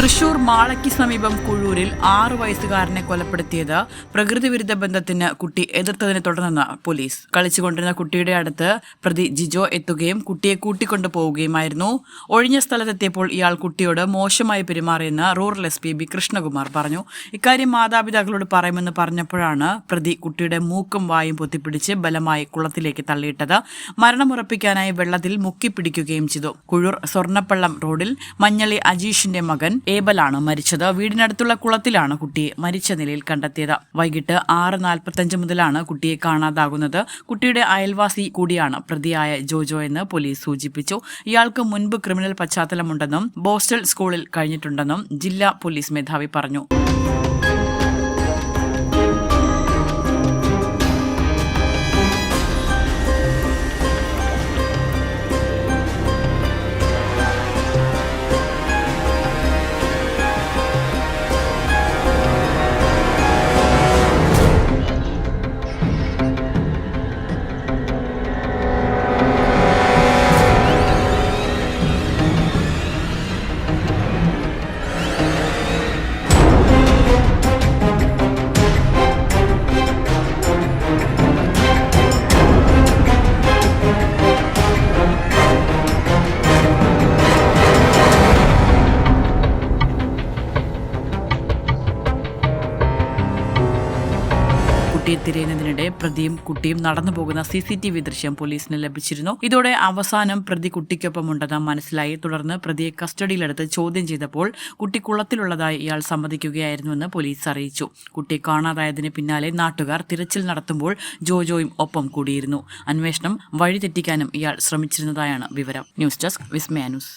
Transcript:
മാളയ്ക്ക് സമീപം കുഴൂരിൽ ആറു വയസ്സുകാരനെ കൊലപ്പെടുത്തിയത് പ്രകൃതിവിരുദ്ധ ബന്ധത്തിന് കുട്ടി എതിർത്തതിനെ തുടർന്ന് പോലീസ്. കളിച്ചുകൊണ്ടിരുന്ന കുട്ടിയുടെ അടുത്ത് പ്രതി ജിജോ എത്തുകയും കുട്ടിയെ കൂട്ടിക്കൊണ്ടു പോവുകയുമായിരുന്നു ഒഴിഞ്ഞ സ്ഥലത്തെത്തിയപ്പോൾ ഇയാൾ കുട്ടിയോട് മോശമായി പെരുമാറിയെന്ന് rural S P B Krishnakumar പറഞ്ഞു. ഇക്കാര്യം മാതാപിതാക്കളോട് പറയുമെന്ന് പറഞ്ഞപ്പോഴാണ് പ്രതി കുട്ടിയുടെ മൂക്കും വായും പൊത്തിപ്പിടിച്ച് ബലമായി കുളത്തിലേക്ക് തള്ളിയിട്ടത്. മരണമുറപ്പിക്കാനായി വെള്ളത്തിൽ മുക്കിപ്പിടിക്കുകയും ചെയ്തു. കുഴൂർ സ്വർണപ്പള്ളം റോഡിൽ മഞ്ഞളി അജീഷിന്റെ മകൻ ഏബലാണ് മരിച്ചത്. വീടിനടുത്തുള്ള കുളത്തിലാണ് കുട്ടിയെ മരിച്ച നിലയിൽ കണ്ടെത്തിയത്. വൈകിട്ട് ആറ് നാൽപ്പത്തഞ്ച് മുതലാണ് കുട്ടിയെ കാണാതാകുന്നത്. കുട്ടിയുടെ അയൽവാസി കൂടിയാണ് പ്രതിയായ ജോജോ എന്ന് പോലീസ് സൂചിപ്പിച്ചു. ഇയാൾക്ക് മുൻപ് ക്രിമിനൽ പശ്ചാത്തലമുണ്ടെന്നും ബോസ്റ്റൽ സ്കൂളിൽ കഴിഞ്ഞിട്ടുണ്ടെന്നും ജില്ലാ പോലീസ് മേധാവി പറഞ്ഞു. കുട്ടിയെ തിരയുന്നതിനിടെ പ്രതിയും കുട്ടിയും നടന്നു പോകുന്ന സി സി ടി വി ദൃശ്യം പോലീസിന് ലഭിച്ചിരുന്നു. ഇതോടെ അവസാനം പ്രതി കുട്ടിക്കൊപ്പമുണ്ടെന്ന് മനസ്സിലായി. തുടർന്ന് പ്രതിയെ കസ്റ്റഡിയിലെടുത്ത് ചോദ്യം ചെയ്തപ്പോൾ കുട്ടി കുളത്തിലുള്ളതായി ഇയാൾ സമ്മതിക്കുകയായിരുന്നുവെന്ന് പോലീസ് അറിയിച്ചു. കുട്ടി കാണാതായതിന് പിന്നാലെ നാട്ടുകാർ തിരച്ചിൽ നടത്തുമ്പോൾ ജോജോയും ഒപ്പം കൂടിയിരുന്നു. അന്വേഷണം വഴിതെറ്റിക്കാനും ഇയാൾ ശ്രമിച്ചിരുന്നതായാണ് വിവരം. News desk Vismaya news.